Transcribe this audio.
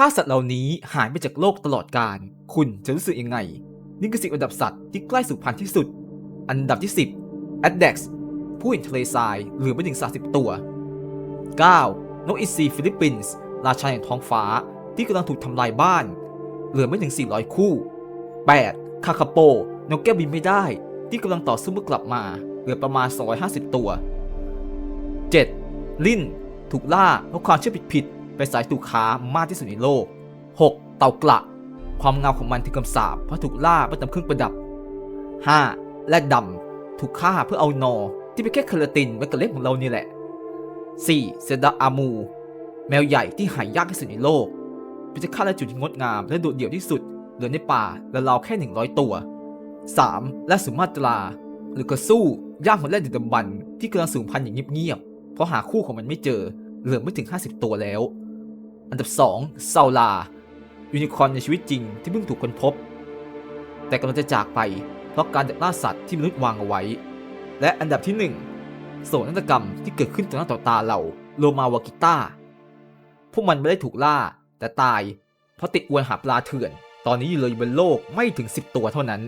ถ้าสัตว์เหล่านี้หายไปจากโลกตลอดกาลคุณจะรู้สึกยังไง นี่คือสิบอันดับสัตว์ที่ใกล้สูญพันธุ์ที่สุด อันดับที่ 10 a d d e x ผู้เห็นทะเลทรายเหลือไม่ถึง30ตัว 9. นกอินทรีฟิลิปปินส์ราชาแห่งท้องฟ้าที่กำลังถูกทำลายบ้าน เหลือไม่ถึง 400 คู่ 8. คาคาโป นกแก้วบินไม่ได้ ที่กำลังต่อสู้เมื่อกลับมา เหลือประมาณ 250 ตัว 7. ลิ้น ถูกล่าเพราะความเชื่อผิดๆ เป็นสายถูกค้ามากที่สุดในโลก 6. เต่ากระความเงาของมันถึงคำสาปเพราะถูกล่าเพื่อทำเครื่องประดับ 5. แรดดำถูกฆ่าเพื่อเอานอ ที่เป็นแค่เคลาตินไว้กับเล็บของเรานี่แหละ 4. เซดาอามู แมวใหญ่ที่หายากที่สุดในโลกเป็นจะฆ่าและจุดที่งดงามและโดดเดี่ยวที่สุดเหลือในป่าและราวแค่ 100 ตัว 3. และสุมาตรา หรือกระสู้ย่างของแรดดึกดำบรรที่กำลังสูญพันธุ์อย่างเงียบๆเพราะหาคู่ของมันไม่เจอเหลือไม่ถึง 50 ตัวแล้ว อันดับ 2. ซาลา ยูนิคอร์นในชีวิตจริงที่เพิ่งถูกค้นพบ แต่กำลังจะจากไปเพราะการดักล่าสัตว์ที่มนุษย์วางเอาไว้ และอันดับที่ 1 โศกนาฏกรรมที่เกิดขึ้นต่อหน้าต่อตาเราโลมาวากิต้า พวกมันไม่ได้ถูกล่าแต่ตาย เพราะติดอวนหาปลาเถื่อน ตอนนี้อยู่เลยบนโลกไม่ถึง 10 ตัวเท่านั้น